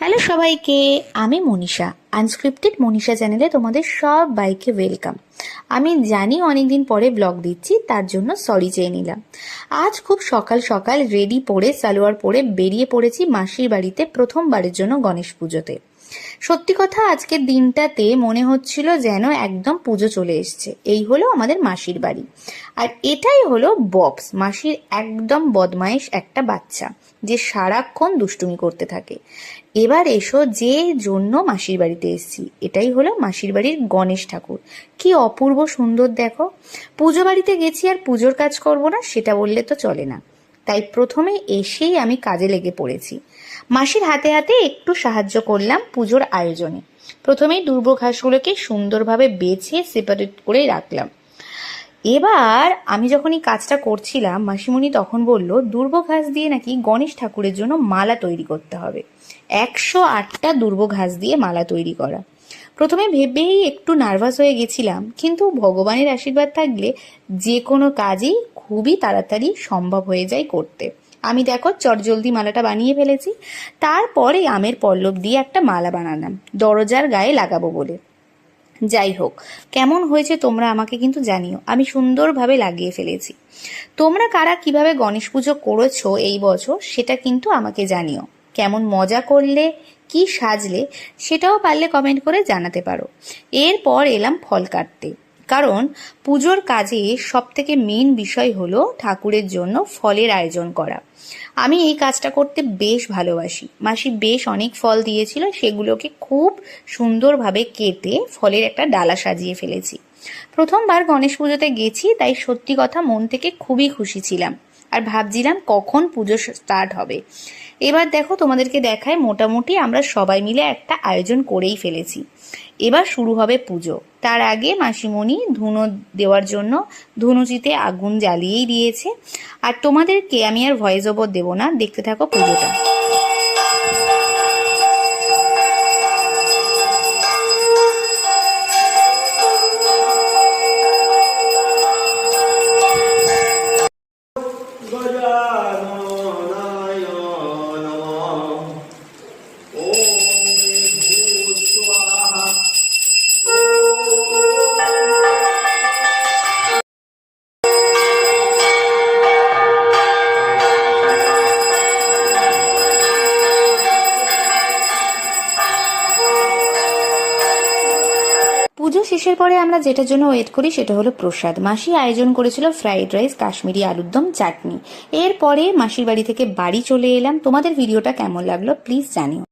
Hello সবাইকে, আমি Manisha unscripted Manisha চ্যানেলে তোমাদের সব বাইকে ওয়েলকাম আমি জানি অনেকদিন পরে ব্লগ দিচ্ছি, তার জন্য সরি চেয়ে নিলাম। আজ খুব সকাল সকাল রেডি পরে সালোয়ার পরে বেরিয়ে পড়েছি মাসির বাড়িতে প্রথমবারের জন্য গণেশ পুজোতে। সত্যি কথা, আজকের দিনটাতে মনে হচ্ছিল যেন একদম পুজো চলে এসছে। এই হলো আমাদের মাসির বাড়ি। আর এটাই হলো বক্স, মাসির একদম বদমাইশ একটা বাচ্চা, যে সারাক্ষণ দুষ্টুমি করতে থাকে। এবার এসো যে জন্য মাসির বাড়িতে এসেছি। এটাই হলো মাসির বাড়ির গণেশ ঠাকুর। কি অপূর্ব সুন্দর, দেখো। পুজো বাড়িতে গেছি আর পুজোর কাজ করব না, সেটা বললে তো চলে না। তাই প্রথমে এসেই আমি কাজে লেগে পড়েছি। মাসির হাতে হাতে একটু সাহায্য করলাম পুজোর আয়োজনে। প্রথমেই দুর্ব ঘাসগুলোকে সুন্দরভাবে বেছে সেপারেট করে রাখলাম। এবার আমি যখন এই কাজটা করছিলাম, মাসিমণি তখন বলল দুর্ব ঘাস দিয়ে নাকি গণেশ ঠাকুরের জন্য মালা তৈরি করতে হবে। একশো আটটা দুর্ব ঘাস দিয়ে মালা তৈরি করা। প্রথমে ভেবেই একটু নার্ভাস হয়ে গেছিলাম, কিন্তু ভগবানের আশীর্বাদ থাকলে যে কোনো কাজই খুবই তাড়াতাড়ি সম্ভব হয়ে যায় করতে। আমি দেখো চটজলদি মালাটা বানিয়ে ফেলেছি। তারপরে আমের পল্লব দিয়ে একটা মালা বানালাম, দরজার গায়ে লাগাবো বলে। যাই হোক, কেমন হয়েছে তোমরা আমাকে কিন্তু জানিও, আমি সুন্দরভাবে লাগিয়ে ফেলেছি। তোমরা কারা কীভাবে গণেশ পুজো করেছ এই বছর সেটা কিন্তু আমাকে জানিও। কেমন মজা করলে, কি সাজলে সেটাও পারলে কমেন্ট করে জানাতে পারো। এরপর এলাম ফল কাটতে। কারণ পুজোর কাজে সব থেকে মেন বিষয় হলো ঠাকুরের জন্য ফলের আয়োজন করা। আমি এই কাজটা করতে বেশ ভালোবাসি। মাসি বেশ অনেক ফল দিয়েছিল, সেগুলোকে খুব সুন্দরভাবে কেটে ফলের একটা ডালা সাজিয়ে ফেলেছি। প্রথমবার গণেশ পুজোতে গেছি, তাই সত্যি কথা মন থেকে খুবই খুশি ছিলাম। আর ভাবছিলাম কখন পুজো স্টার্ট হবে। এবার দেখো তোমাদেরকে দেখায় মোটামুটি আমরা সবাই মিলে একটা আয়োজন করেই ফেলেছি। এবার শুরু হবে পুজো। তার আগে মাসিমণি ধুনো দেওয়ার জন্য ধুনুচিতে আগুন জ্বালিয়েই দিয়েছে। আর তোমাদেরকে আমি আর ভয়েস ওভার দেবো না। দেখতে থাকো পুজোটা। পুজো শেষের পরে আমরা যেটার জন্য ওয়েট করি সেটা হলো প্রসাদ। মাসি আয়োজন করেছিল ফ্রাইড রাইস কাশ্মীরি আলুর দম, চাটনি। এরপরে মাসির বাড়ি থেকে বাড়ি চলে এলাম। তোমাদের ভিডিওটা কেমন লাগল প্লিজ জানিও।